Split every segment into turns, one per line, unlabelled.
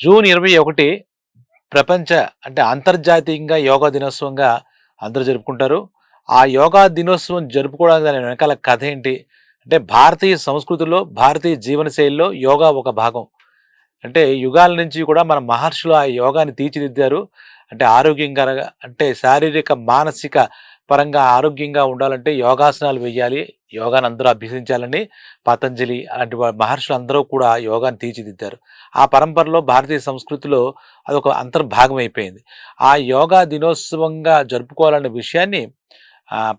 June ఇరవై ఒకటి ప్రపంచ అంటే అంతర్జాతీయంగా యోగా దినోత్సవంగా అందరూ జరుపుకుంటారు. ఆ యోగా దినోత్సవం జరుపుకోవడానికి దాని వెనకాల కథ ఏంటి? అంటే భారతీయ సంస్కృతిలో భారతీయ జీవనశైలిలో యోగా ఒక భాగం. అంటే యుగాల నుంచి కూడా మన మహర్షులు ఆ యోగాని తీర్చిదిద్దారు. అంటే ఆరోగ్యంగా అంటే శారీరక మానసిక పరంగా ఆరోగ్యంగా ఉండాలంటే యోగాసనాలు వేయాలి. యోగాను అందరూ అభ్యసించాలని పతంజలి అలాంటి వా- మహర్షులు అందరూ కూడా యోగాను తీర్చిదిద్దారు. ఆ పరంపరలో భారతీయ సంస్కృతిలో అదొక అంతర్భాగం అయిపోయింది. ఆ యోగా దినోత్సవంగా జరుపుకోవాలనే విషయాన్ని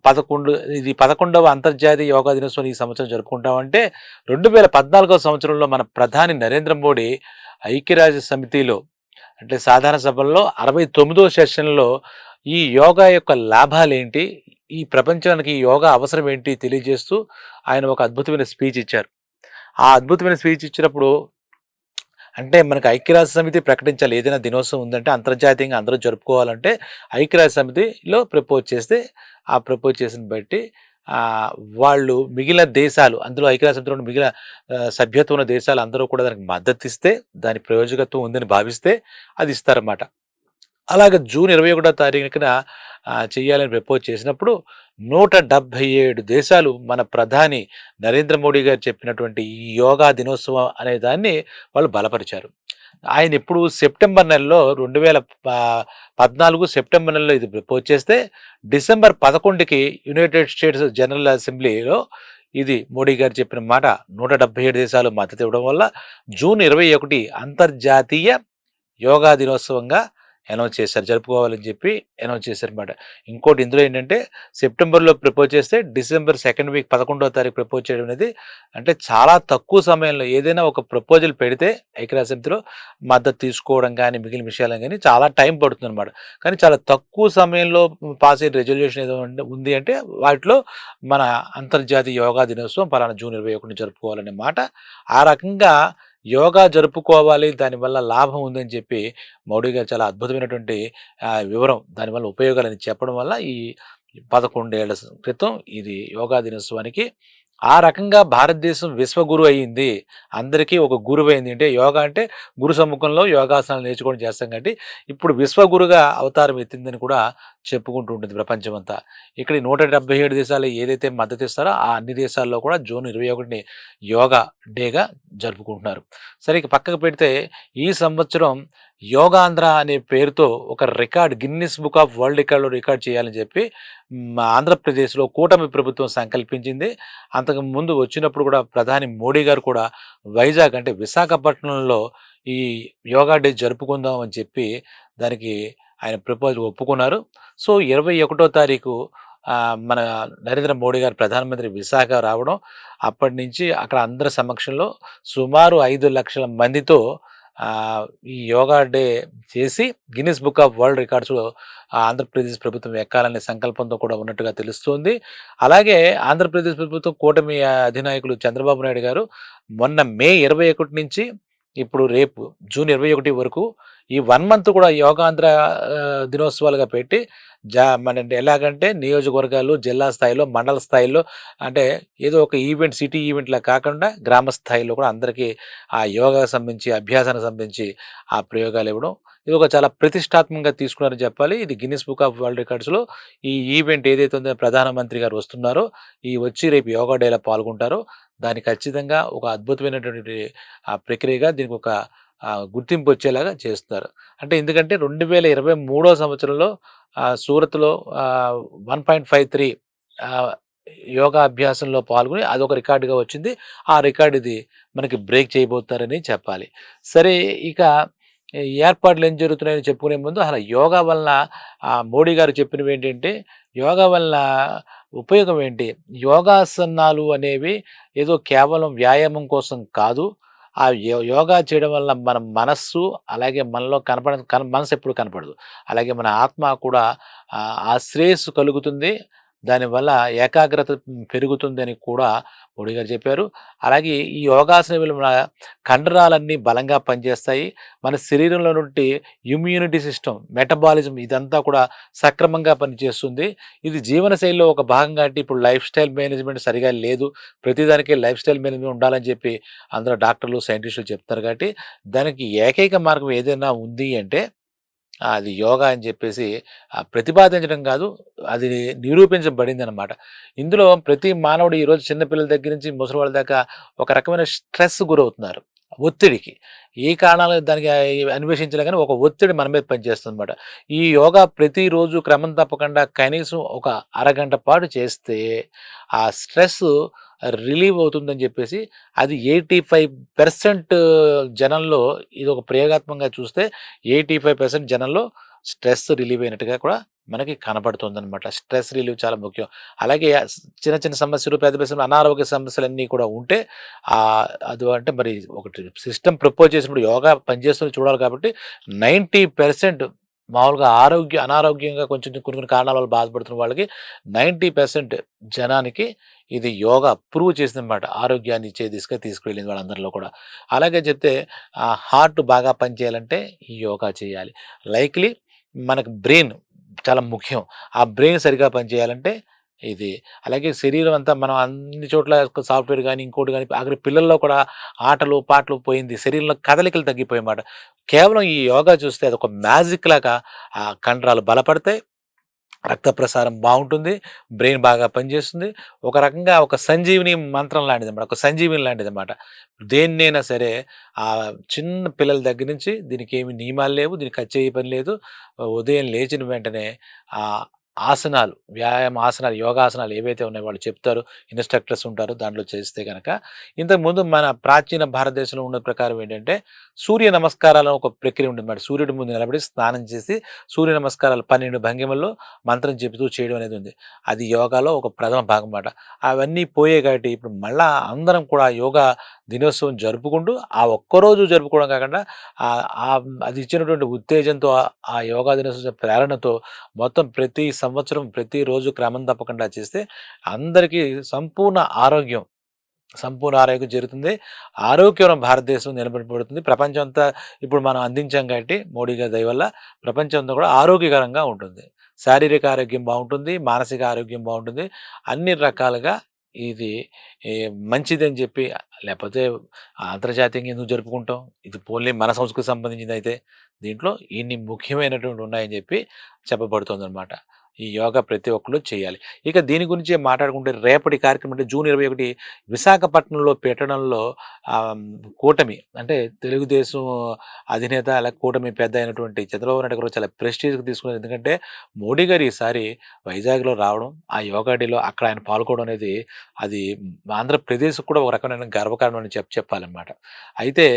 పదకొండు ఇది పదకొండవ అంతర్జాతీయ యోగా దినోత్సవం ఈ సంవత్సరం జరుపుకుంటామంటే రెండు వేల పద్నాలుగో సంవత్సరంలో మన ప్రధాని నరేంద్ర మోడీ ఐక్యరాజ్య సమితిలో అంటే సాధారణ సభల్లో అరవై తొమ్మిదో సెషన్లో ఈ యోగా యొక్క లాభాలు ఏంటి ఈ ప్రపంచానికి ఈ యోగా అవసరం ఏంటి తెలియజేస్తూ ఆయన ఒక అద్భుతమైన స్పీచ్ ఇచ్చారు. ఆ అద్భుతమైన స్పీచ్ ఇచ్చినప్పుడు అంటే మనకు ఐక్యరాజ్య సమితి ప్రకటించాలి. ఏదైనా దినోత్సవం ఉందంటే అంతర్జాతీయంగా అందరూ జరుపుకోవాలంటే ఐక్యరాజ్య సమితిలో ప్రపోజ్ చేస్తే ఆ ప్రపోజ్ చేసిన బట్టి వాళ్ళు మిగిలిన దేశాలు అందులో ఐక్యరాజ్య సమితిలో మిగిలిన సభ్యత్వ సభ్యత్వం ఉన్న దేశాలు అందరూ కూడా దానికి మద్దతు ఇస్తే దాని ప్రయోజకత్వం ఉందని భావిస్తే అది ఇస్తారన్నమాట. అలాగే జూన్ ఇరవై ఒకటో తారీఖున చేయాలని ప్రపోజ్ చేసినప్పుడు నూట డెబ్భై ఏడు దేశాలు మన ప్రధాని నరేంద్ర మోడీ గారు చెప్పినటువంటి ఈ యోగా దినోత్సవం అనే దాన్ని వాళ్ళు బలపరిచారు. ఆయన ఇప్పుడు సెప్టెంబర్ నెలలో రెండు వేల పద్నాలుగు సెప్టెంబర్ నెలలో ఇది ప్రపోజ్ చేస్తే డిసెంబర్ పదకొండుకి యునైటెడ్ స్టేట్స్ జనరల్ అసెంబ్లీలో ఇది మోడీ గారు చెప్పిన మాట నూట డెబ్బై ఏడు దేశాలు మద్దతు ఇవ్వడం వల్ల జూన్ ఇరవై ఒకటి అంతర్జాతీయ యోగా దినోత్సవంగా అనౌన్స్ చేశారు జరుపుకోవాలని చెప్పి అనౌన్స్ చేశారు అనమాట ఇంకోటి ఇందులో ఏంటంటే సెప్టెంబర్లో ప్రపోజ్ చేస్తే డిసెంబర్ సెకండ్ వీక్ పదకొండవ తారీఖు ప్రపోజ్ చేయడం అనేది అంటే చాలా తక్కువ సమయంలో ఏదైనా ఒక ప్రపోజల్ పెడితే ఐక్యరాజ్య సమితిలో మద్దతు తీసుకోవడం కానీ మిగిలిన విషయాలు కానీ చాలా టైం పడుతుంది అనమాట కానీ చాలా తక్కువ సమయంలో పాస్ అయిన రెజల్యూషన్ ఏదో ఉంది అంటే వాటిలో మన అంతర్జాతీయ యోగా దినోత్సవం పలానా జూన్ ఇరవై ఒకటిని జరుపుకోవాలనే మాట. ఆ రకంగా యోగా జరుపుకోవాలి దానివల్ల లాభం ఉందని చెప్పి మౌడీ గారు చాలా అద్భుతమైనటువంటి వివరం దానివల్ల ఉపయోగాలని చెప్పడం వల్ల ఈ పదకొండేళ్ళ క్రితం ఇది యోగా దినోత్సవానికి ఆ రకంగా భారతదేశం విశ్వగురు అయ్యింది. అందరికీ ఒక గురువు అయింది అంటే యోగా అంటే గురు సముఖంలో యోగాసనాలు నేర్చుకోవడం చేస్తాం కాబట్టి ఇప్పుడు విశ్వగురుగా అవతారం ఎత్తిందని కూడా చెప్పుకుంటూ ఉంటుంది ప్రపంచం అంతా ఇక్కడ నూట డెబ్బై ఏడు దేశాలు ఏదైతే మద్దతు ఇస్తారో ఆ అన్ని దేశాల్లో కూడా జూన్ ఇరవై ఒకటిని యోగా డేగా జరుపుకుంటున్నారు. సరే ఇక పక్కకు పెడితే ఈ సంవత్సరం యోగాంధ్ర అనే పేరుతో ఒక record Guinness book of world రికార్డులో రికార్డ్ చేయాలని చెప్పి ఆంధ్రప్రదేశ్లో కూటమి ప్రభుత్వం సంకల్పించింది. అంతకు ముందు వచ్చినప్పుడు కూడా ప్రధాని మోడీ గారు కూడా వైజాగ్ అంటే విశాఖపట్నంలో ఈ యోగా డే జరుపుకుందాం అని చెప్పి దానికి ఆయన ప్రపోజల్ ఒప్పుకున్నారు. సో ఇరవై ఒకటో తారీఖు మన నరేంద్ర మోడీ గారు ప్రధానమంత్రి విశాఖ రావడం అప్పటి నుంచి అక్కడ అందరి సమక్షంలో సుమారు ఐదు లక్షల మందితో ఈ యోగా డే చేసి Guinness book of World రికార్డ్స్లో Andhra Pradesh ప్రభుత్వం ఎక్కాలనే సంకల్పంతో కూడా ఉన్నట్టుగా తెలుస్తోంది. అలాగే ఆంధ్రప్రదేశ్ ప్రభుత్వం కూటమి అధినాయకులు చంద్రబాబు నాయుడు గారు మొన్న మే ఇరవై ఒకటి నుంచి ఇప్పుడు రేపు జూన్ ఇరవై ఒకటి వరకు ఈ వన్ మంత్ కూడా యోగాంధ్ర దినోత్సవాలుగా పెట్టి జా మన ఎలాగంటే నియోజకవర్గాలు జిల్లా స్థాయిలో మండల స్థాయిలో అంటే ఏదో ఒక ఈవెంట్ సిటీ ఈవెంట్లా కాకుండా గ్రామ స్థాయిలో కూడా అందరికీ ఆ యోగాకు సంబంధించి అభ్యాసానికి సంబంధించి ఆ ప్రయోగాలు ఇవ్వడం. ఇది ఒక చాలా ప్రతిష్టాత్మకంగా తీసుకున్నారని చెప్పాలి. ఇది గిన్నిస్ బుక్ ఆఫ్ వరల్డ్ రికార్డ్స్లో ఈ ఈవెంట్ ఏదైతే ఉందో ప్రధానమంత్రి గారు వస్తున్నారో ఈ వచ్చి రేపు యోగా డేలో పాల్గొంటారో దాన్ని ఖచ్చితంగా ఒక అద్భుతమైనటువంటి ఆ ప్రక్రియగా దీనికి ఒక గుర్తింపు వచ్చేలాగా చేస్తున్నారు. అంటే ఎందుకంటే రెండు వేల ఇరవై మూడో సంవత్సరంలో సూరత్లో one point five three yoga అభ్యాసంలో పాల్గొని అదొక రికార్డుగా వచ్చింది. ఆ రికార్డు ఇది మనకి బ్రేక్ చేయబోతారని చెప్పాలి. సరే ఇక ఏర్పాట్లు ఏం జరుగుతున్నాయని చెప్పుకునే ముందు అసలు యోగా వలన మోడీ గారు చెప్పినవి ఏంటంటే యోగా వలన ఉపయోగం ఏంటి? యోగాసనాలు అనేవి ఏదో కేవలం వ్యాయామం కోసం కాదు ఆ యో యోగా చేయడం వల్ల మన మనస్సు అలాగే మనలో కనపడ కన మనసు ఎప్పుడు కనపడదు. అలాగే మన ఆత్మ కూడా ఆ శ్రేయస్సు కలుగుతుంది. దానివల్ల ఏకాగ్రత పెరుగుతుందని కూడా మోడీ గారు చెప్పారు. అలాగే ఈ యోగాసనం వల్ల కండరాలన్నీ బలంగా పనిచేస్తాయి. మన శరీరంలో నుండి ఇమ్యూనిటీ సిస్టమ్, మెటబాలిజం ఇదంతా కూడా సక్రమంగా పనిచేస్తుంది. ఇది జీవనశైలిలో ఒక భాగంగా అంటే ఇప్పుడు లైఫ్ స్టైల్ మేనేజ్మెంట్ సరిగా లేదు. ప్రతిదానికి లైఫ్ స్టైల్ మేనేజ్మెంట్ ఉండాలని చెప్పి అందరూ డాక్టర్లు, సైంటిస్టులు చెప్తారు కాబట్టి దానికి ఏకైక మార్గం ఏదైనా ఉంది అంటే అది యోగా అని చెప్పేసి ప్రతిపాదించడం కాదు. అది నిరూపించబడింది అనమాట ఇందులో ప్రతి మానవుడు ఈరోజు చిన్నపిల్లల దగ్గర నుంచి ముసలి వాళ్ళ దాకా ఒక రకమైన స్ట్రెస్ గురవుతున్నారు. ఒత్తిడికి. ఏ కారణాలు దానికి అన్వేషించలే కానీ ఒక ఒత్తిడి మన మీద పనిచేస్తుందనమాట. ఈ యోగా ప్రతిరోజు క్రమం తప్పకుండా కనీసం ఒక అరగంట పాటు చేస్తే ఆ స్ట్రెస్ రిలీవ్ అవుతుందని చెప్పేసి అది 85% జనంలో ఇది ఒక ప్రయోగాత్మకంగా చూస్తే 85% జనంలో స్ట్రెస్ రిలీవ్ అయినట్టుగా కూడా మనకి కనపడుతుందనమాట. స్ట్రెస్ రిలీవ్ చాలా ముఖ్యం. అలాగే చిన్న చిన్న సమస్యలు, పెద్ద పెద్ద సమస్యలు, అనారోగ్య సమస్యలన్నీ కూడా ఉంటే అది అంటే మరి ఒకటి సిస్టమ్ ప్రపోజ్ చేసినప్పుడు యోగా పనిచేస్తుంది చూడాలి కాబట్టి 90% మామూలుగా ఆరోగ్య అనారోగ్యంగా కొంచెం కొన్ని కొన్ని కారణాల వల్ల బాధపడుతున్న వాళ్ళకి 90% జనానికి ఇది యోగా ప్రూవ్ చేసిందనమాట. ఆరోగ్యాన్ని ఇచ్చే దిశగా తీసుకువెళ్ళింది వాళ్ళందరిలో కూడా. అలాగే చెప్తే హార్ట్ బాగా పనిచేయాలంటే ఈ యోగా చేయాలి. లైక్‌లీ మనకు బ్రెయిన్ చాలా ముఖ్యం. ఆ బ్రెయిన్ సరిగ్గా పనిచేయాలంటే ఇది. అలాగే శరీరం అంతా మనం అన్ని చోట్ల సాఫ్ట్‌వేర్ కానీ ఇంకోటి కానీ అక్కడ పిల్లల్లో కూడా ఆటలు, పాటలు పోయింది. శరీరంలో కదలికలు తగ్గిపోయాయన్నమాట. కేవలం ఈ యోగా చూస్తే అది ఒక మ్యాజిక్ లాగా ఆ కండరాలు బలపడతాయి. రక్త ప్రసారం బాగుంటుంది బ్రెయిన్ బాగా పనిచేస్తుంది. ఒక రకంగా ఒక సంజీవిని మంత్రం లాంటిది అనమాట ఒక సంజీవిని లాంటిదన్నమాట. దేన్నైనా సరే ఆ చిన్న పిల్లల దగ్గర నుంచి దీనికి ఏమి నియమాలు లేవు. దీనికి ఖర్చు అయ్యే పని లేదు. ఉదయం లేచిన వెంటనే ఆసనాలు, వ్యాయామ ఆసనాలు, యోగాసనాలు ఏవైతే ఉన్నాయో వాళ్ళు చెప్తారు. ఇన్‌స్ట్రక్టర్స్ ఉంటారు. దాంట్లో చేస్తే కనుక ఇంతకుముందు మన ప్రాచీన భారతదేశంలో ఉన్న ప్రకారం ఏంటంటే సూర్య నమస్కారాలు ఒక ప్రక్రియ ఉండేదన్నమాట. సూర్యుడి ముందు నిలబడి స్నానం చేసి సూర్య నమస్కారాలు 12 భంగిమల్లో మంత్రం చెబుతూ చేయడం అనేది ఉంది. అది యోగాలో ఒక ప్రథమ భాగం మాట. అవన్నీ పోయే కాబట్టి ఇప్పుడు మళ్ళా అందరం కూడా యోగా దినోత్సవం జరుపుకుంటూ ఆ ఒక్కరోజు జరుపుకోవడం కాకుండా అది ఇచ్చినటువంటి ఉత్తేజంతో ఆ యోగా దినోత్సవం ప్రేరణతో మొత్తం ప్రతి సంవత్సరం ప్రతిరోజు క్రమం తప్పకుండా చేస్తే అందరికీ సంపూర్ణ ఆరోగ్యం సంపూర్ణ ఆరోగ్యం జరుగుతుంది. ఆరోగ్యకరం భారతదేశం నిలబడబడుతుంది. ప్రపంచం అంతా ఇప్పుడు మనం అందించాం కాబట్టి మోడీ గారి దయవల్ల ప్రపంచం అంతా కూడా ఆరోగ్యకరంగా ఉంటుంది. శారీరక ఆరోగ్యం బాగుంటుంది మానసిక ఆరోగ్యం బాగుంటుంది అన్ని రకాలుగా ఇది మంచిదని చెప్పి లేకపోతే అంతర్జాతీయంగా ఎందుకు జరుపుకుంటాం? ఇది ఓన్లీ మన సంస్కృతికి సంబంధించిందయితే దీంట్లో ఇన్ని ముఖ్యమైనటువంటి ఉన్నాయని చెప్పి చెప్పబడుతోందనమాట. ఈ యోగా ప్రతి ఒక్కరు చేయాలి. ఇక దీని గురించి మాట్లాడుకుంటే రేపటి కార్యక్రమం అంటే జూన్ 21 విశాఖపట్నంలో పెట్టడంలో కూటమి అంటే తెలుగుదేశం అధినేత అలా కూటమి పెద్ద అయినటువంటి చంద్రబాబు నాయుడు గారు చాలా ప్రెస్టీజ్‌గా తీసుకున్నారు. ఎందుకంటే మోడీ గారు ఈసారి వైజాగ్‌లో రావడం, ఆ యోగా డేలో అక్కడ ఆయన పాల్గొనడం అనేది అది ఆంధ్రప్రదేశ్‌కి కూడా ఒక రకమైన గర్వకారణం అని చెప్పి చెప్పాలన్నమాట. అయితే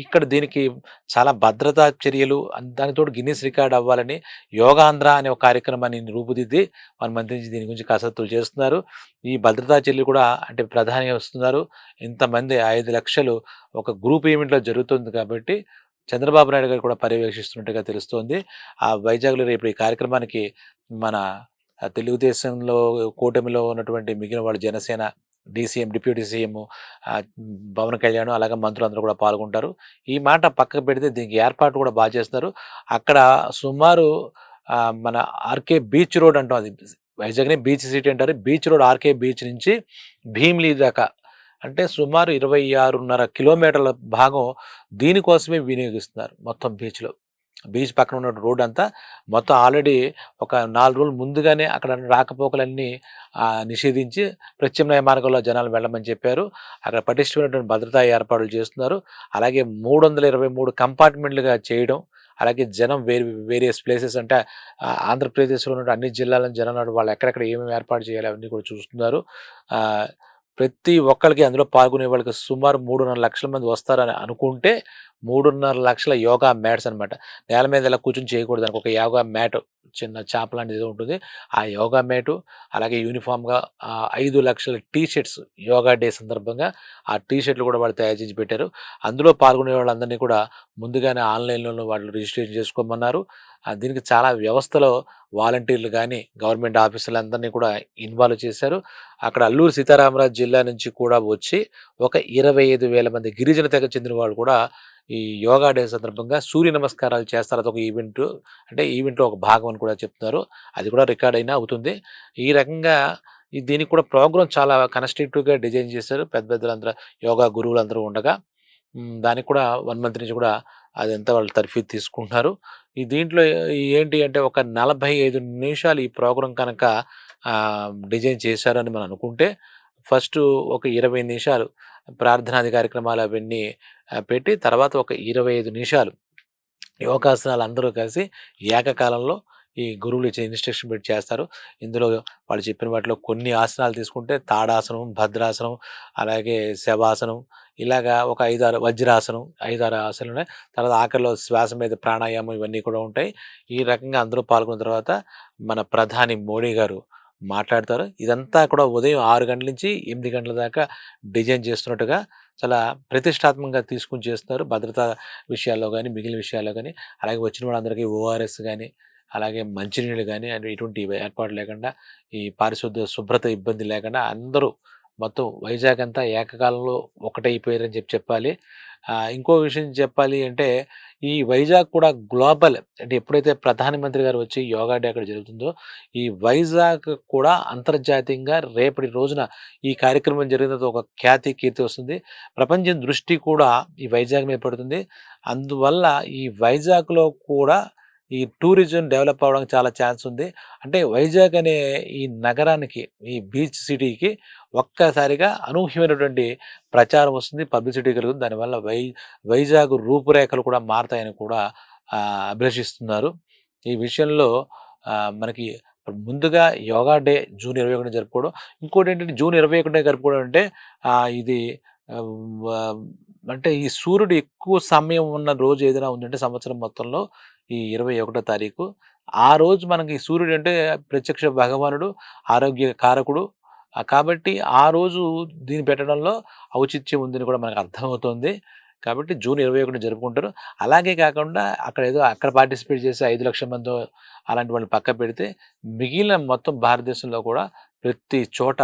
ఇక్కడ దీనికి చాలా భద్రతా చర్యలు దానితోడు గిన్నీస్ రికార్డ్ అవ్వాలని యోగాంధ్ర అనే ఒక కార్యక్రమాన్ని రూపుదిద్ది మన మంత్రి దీని గురించి కసరత్తులు చేస్తున్నారు. ఈ భద్రతా చర్యలు కూడా అంటే ప్రధాని వస్తున్నారు. ఇంతమంది ఐదు లక్షలు ఒక గ్రూప్ ఈవెంట్‌లో జరుగుతుంది కాబట్టి చంద్రబాబు నాయుడు గారు కూడా పర్యవేక్షిస్తున్నట్టుగా తెలుస్తోంది. ఆ వైజాగ్‌లో రేపు ఈ కార్యక్రమానికి మన తెలుగుదేశంలో కూటమిలో ఉన్నటువంటి మిగిలిన వాళ్ళు జనసేన, డీసీఎం, డిప్యూటీ సీఎం ఆహ్, పవన్ కళ్యాణ్ అలాగే మంత్రులందరూ కూడా పాల్గొంటారు. ఈ మాట పక్కకు పెడితే దీనికి ఏర్పాటు కూడా బాగా చేస్తున్నారు. అక్కడ సుమారు మన ఆర్‌కే బీచ్ రోడ్ అంటాం అది వైజాగ్‌ని బీచ్ సిటీ అంటారు. బీచ్ రోడ్ ఆర్‌కే బీచ్ నుంచి భీమ్లీ దాకా అంటే సుమారు 26.5 కిలోమీటర్ల భాగం దీనికోసమే వినియోగిస్తున్నారు మొత్తం బీచ్‌లో. బీచ్ పక్కన ఉన్న రోడ్ అంతా మొత్తం ఆల్రెడీ ఒక నాలుగు రోజులు ముందుగానే అక్కడ రాకపోకలన్నీ నిషేధించి ప్రత్యామ్నాయ మార్గంలో జనాలు వెళ్ళమని చెప్పారు. అక్కడ పటిష్టమైనటువంటి భద్రతా ఏర్పాట్లు చేస్తున్నారు. అలాగే 323 కంపార్ట్మెంట్‌లుగా చేయడం, అలాగే జనం వేరే వేరియస్ ప్లేసెస్ అంటే ఆంధ్రప్రదేశ్‌లో ఉన్న అన్ని జిల్లాలను జనాలు వాళ్ళు ఎక్కడెక్కడ ఏమేమి ఏర్పాటు చేయాలి అవన్నీ కూడా చూస్తున్నారు. ప్రతి ఒక్కరికి అందులో పాల్గొనే వాళ్ళకి సుమారు 3.5 లక్షల మంది వస్తారని అనుకుంటే మూడున్నర లక్షల యోగా మ్యాట్స్ అనమాట నేల మీద ఇలా కూర్చొని చేయకూడదు దానికి ఒక యోగా మ్యాట్ చిన్న చాప లాంటిది ఏదో ఉంటుంది. ఆ యోగా మ్యాటు అలాగే యూనిఫామ్గా ఐదు లక్షల టీ షర్ట్స్ యోగా డే సందర్భంగా ఆ టీ షర్ట్లు కూడా వాళ్ళు తయారు చేసి పెట్టారు. అందులో పాల్గొనే వాళ్ళందరినీ కూడా ముందుగానే ఆన్లైన్లో వాళ్ళు రిజిస్ట్రేషన్ చేసుకోమన్నారు. దీనికి చాలా వ్యవస్థలో వాలంటీర్లు కానీ గవర్నమెంట్ ఆఫీసులందరినీ కూడా ఇన్వాల్వ్ చేశారు. అక్కడ అల్లూరు సీతారామరాజు జిల్లా నుంచి కూడా వచ్చి ఒక ఇరవై ఐదు వేల మంది గిరిజన తెగ చెందిన వాళ్ళు కూడా ఈ యోగా డే సందర్భంగా సూర్య నమస్కారాలు చేస్తారు. అదొక ఈవెంట్ అంటే ఈవెంట్లో ఒక భాగం అని కూడా చెప్తున్నారు. అది కూడా రికార్డ్ అయినా అవుతుంది. ఈ రకంగా దీనికి కూడా ప్రోగ్రామ్ చాలా కన్స్ట్రక్టివ్గా డిజైన్ చేశారు. పెద్ద పెద్దలందరూ యోగా గురువులు ఉండగా. దానికి కూడా వన్ మంత్ నుంచి కూడా అదంతా వాళ్ళు తర్ఫీ తీసుకుంటున్నారు. ఈ దీంట్లో ఏంటి అంటే ఒక నలభై ఐదు నిమిషాలు ఈ ప్రోగ్రాం కనుక డిజైన్ చేశారని మనం అనుకుంటే ఫస్ట్ ఒక ఇరవై నిమిషాలు ప్రార్థనాది కార్యక్రమాలు అవన్నీ పెట్టి తర్వాత ఒక ఇరవై ఐదు నిమిషాలు యోగాసనాలు అందరూ కలిసి ఏకకాలంలో ఈ గురువులు ఇచ్చే ఇన్స్ట్రక్షన్ పెట్టి చేస్తారు. ఇందులో వాళ్ళు చెప్పిన వాటిలో కొన్ని ఆసనాలు తీసుకుంటే తాడాసనం భద్రాసనం అలాగే శవాసనం ఇలాగా ఒక ఐదారు వజ్రాసనం ఐదారు ఆసనాలు ఉన్నాయి. తర్వాత ఆఖరిలో శ్వాస మీద ప్రాణాయామం ఇవన్నీ కూడా ఉంటాయి. ఈ రకంగా అందరూ పాల్గొన్న తర్వాత మన ప్రధాని మోడీ గారు మాట్లాడతారు. ఇదంతా కూడా ఉదయం ఆరు గంటల నుంచి ఎనిమిది గంటల దాకా డిజైన్ చేస్తున్నట్టుగా చాలా ప్రతిష్టాత్మకంగా తీసుకుని చేస్తున్నారు. భద్రతా విషయాల్లో కానీ మిగిలిన విషయాల్లో కానీ అలాగే వచ్చిన వాళ్ళందరికీ ఓఆర్ఎస్ కానీ అలాగే మంచినీళ్ళు కానీ ఎటువంటి ఏర్పాటు లేకుండా ఈ పారిశుద్ధ శుభ్రత ఇబ్బంది లేకుండా అందరూ మొత్తం వైజాగ్ అంతా ఏకకాలంలో ఒకటైపోయారని చెప్పి చెప్పాలి. ఇంకో విషయం చెప్పాలి అంటే ఈ వైజాగ్ కూడా గ్లోబల్ అంటే ఎప్పుడైతే ప్రధానమంత్రి గారు వచ్చి యోగా డే అక్కడ జరుగుతుందో ఈ వైజాగ్ కూడా అంతర్జాతీయంగా రేపటి రోజున ఈ కార్యక్రమం జరిగినది ఒక ఖ్యాతి కీర్తి వస్తుంది. ప్రపంచం దృష్టి కూడా ఈ వైజాగ్ మీద పడుతుంది. అందువల్ల ఈ వైజాగ్లో కూడా ఈ టూరిజం డెవలప్ అవ్వడానికి చాలా ఛాన్స్ ఉంది. అంటే వైజాగ్ అనే ఈ నగరానికి ఈ బీచ్ సిటీకి ఒక్కసారిగా అనూహ్యమైనటువంటి ప్రచారం వస్తుంది పబ్లిసిటీ కలుగుతుంది. దానివల్ల వై వైజాగ్ రూపురేఖలు కూడా మారతాయని కూడా అభిలషిస్తున్నారు. ఈ విషయంలో మనకి ముందుగా యోగా డే జూన్ ఇరవై ఒకటి జరుపుకోవడం. ఇంకోటి ఏంటంటే జూన్ ఇరవై ఒకటి జరుపుకోవడం అంటే ఇది అంటే ఈ సూర్యుడు ఎక్కువ సమయం ఉన్న రోజు ఏదైనా ఉందంటే సంవత్సరం మొత్తంలో ఈ ఇరవై ఒకటో తారీఖు. ఆ రోజు మనకి సూర్యుడు అంటే ప్రత్యక్ష భగవానుడు ఆరోగ్య కారకుడు. కాబట్టి ఆ రోజు దీన్ని పెట్టడంలో ఔచిత్యం ఉందని కూడా మనకు అర్థమవుతుంది. కాబట్టి జూన్ ఇరవై ఒకటి జరుపుకుంటారు. అలాగే కాకుండా అక్కడ ఏదో అక్కడ పార్టిసిపేట్ చేసే ఐదు లక్షల మంది అలాంటి వాళ్ళని పక్క పెడితే మిగిలిన మొత్తం భారతదేశంలో కూడా ప్రతి చోట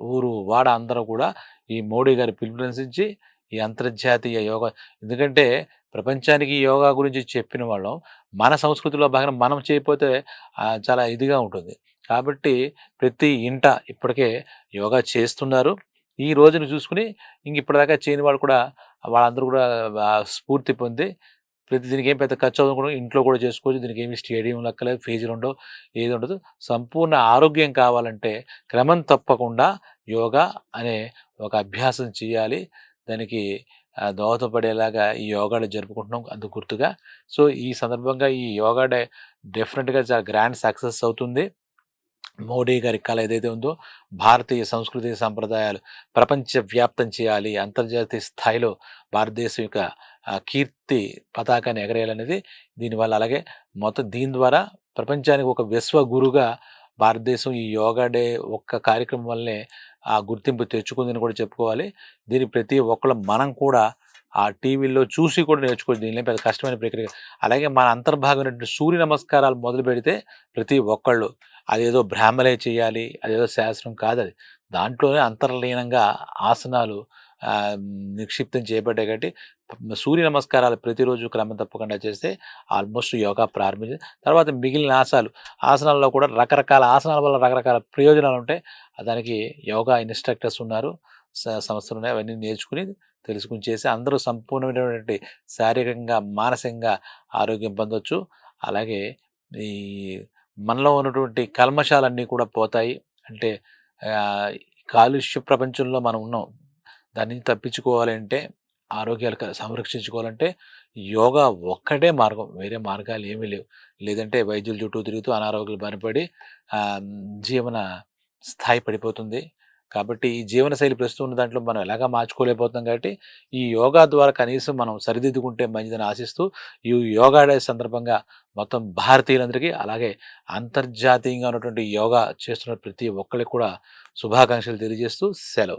ఊరు వాడ అందరూ కూడా ఈ మోడీ గారి పిలుపునిచ్చి ఈ అంతర్జాతీయ యోగా. ఎందుకంటే ప్రపంచానికి యోగా గురించి చెప్పిన వాళ్ళం. మన సంస్కృతిలో భాగంగా మనం చేయకపోతే చాలా ఇదిగా ఉంటుంది. కాబట్టి ప్రతి ఇంట ఇప్పటికే యోగా చేస్తున్నారు. ఈ రోజును చూసుకుని ఇంక ఇప్పటిదాకా చేయని వాళ్ళు కూడా వాళ్ళందరూ కూడా స్ఫూర్తి పొంది ప్రతి దీనికి ఏం పెద్ద ఖర్చు అవ్వకుండా ఇంట్లో కూడా చేసుకోవచ్చు. దీనికి ఏమి స్టేడియం లెక్కలేదు ఫీజులు ఉండవు ఏది ఉండదు. సంపూర్ణ ఆరోగ్యం కావాలంటే క్రమం తప్పకుండా యోగా అనే ఒక అభ్యాసం చేయాలి. దానికి దోహదపడేలాగా ఈ యోగా డే జరుపుకుంటున్నాం అందుకు గుర్తుగా. సో ఈ సందర్భంగా ఈ యోగా డే డెఫినెట్గా చాలా గ్రాండ్ సక్సెస్ అవుతుంది. మోడీ గారి కళ ఏదైతే ఉందో భారతీయ సంస్కృతి సంప్రదాయాలు ప్రపంచవ్యాప్తం చేయాలి అంతర్జాతీయ స్థాయిలో భారతదేశం యొక్క కీర్తి పతాకాన్ని ఎగరేయాలనేది దీనివల్ల. అలాగే మొత్తం దీని ద్వారా ప్రపంచానికి ఒక విశ్వ గురుగా భారతదేశం ఈ యోగా డే ఒక్క కార్యక్రమం వల్లనే ఆ గుర్తింపు తెచ్చుకుందని కూడా చెప్పుకోవాలి. దీని ప్రతి ఒక్కళ్ళు మనం కూడా ఆ టీవీలో చూసి కూడా నేర్చుకోవచ్చు. దీనిలో పెద్ద కష్టమైన ప్రక్రియ అలాగే మన అంతర్భాగమైనటువంటి సూర్య నమస్కారాలు మొదలు పెడితే ప్రతి ఒక్కళ్ళు అదేదో బ్రాహ్మలే చేయాలి అదేదో శాస్త్రం కాదు అది. దాంట్లోనే అంతర్లీనంగా ఆసనాలు నిక్షిప్తం చేయబడ్డాయి కాబట్టి సూర్య నమస్కారాలు ప్రతిరోజు క్రమం తప్పకుండా చేస్తే ఆల్మోస్ట్ యోగా ప్రారంభించి తర్వాత మిగిలిన ఆసనాలు ఆసనాల్లో కూడా రకరకాల ఆసనాల వల్ల రకరకాల ప్రయోజనాలు ఉంటాయి దానికి యోగా ఇన్స్ట్రక్టర్స్ ఉన్నారు స- సంస్థలు ఉన్నాయి అవన్నీ నేర్చుకుని తెలుసుకుని చేసి అందరూ సంపూర్ణమైనటువంటి శారీరకంగా మానసికంగా ఆరోగ్యం పొందొచ్చు. అలాగే ఈ మనలో ఉన్నటువంటి కల్మషాలన్నీ కూడా పోతాయి. అంటే కాలుష్య ప్రపంచంలో మనం ఉన్నాం. దాన్ని తప్పించుకోవాలంటే ఆరోగ్యాలు సంరక్షించుకోవాలంటే యోగా ఒక్కటే మార్గం. వేరే మార్గాలు ఏమీ లేవు. లేదంటే వైద్యుల చుట్టూ తిరుగుతూ అనారోగ్యాలు బారిపడి జీవన స్థాయి పడిపోతుంది. కాబట్టి ఈ జీవనశైలి ప్రస్తుతం ఉన్న దాంట్లో మనం ఎలాగా మార్చుకోలేకపోతున్నాం కాబట్టి ఈ యోగా ద్వారా కనీసం మనం సరిదిద్దుకుంటే మంచిదని ఆశిస్తూ ఈ యోగా డే సందర్భంగా మొత్తం భారతీయులందరికీ అలాగే అంతర్జాతీయంగా ఉన్నటువంటి యోగా చేస్తున్న ప్రతి ఒక్కరికి కూడా శుభాకాంక్షలు తెలియజేస్తూ సెలవు.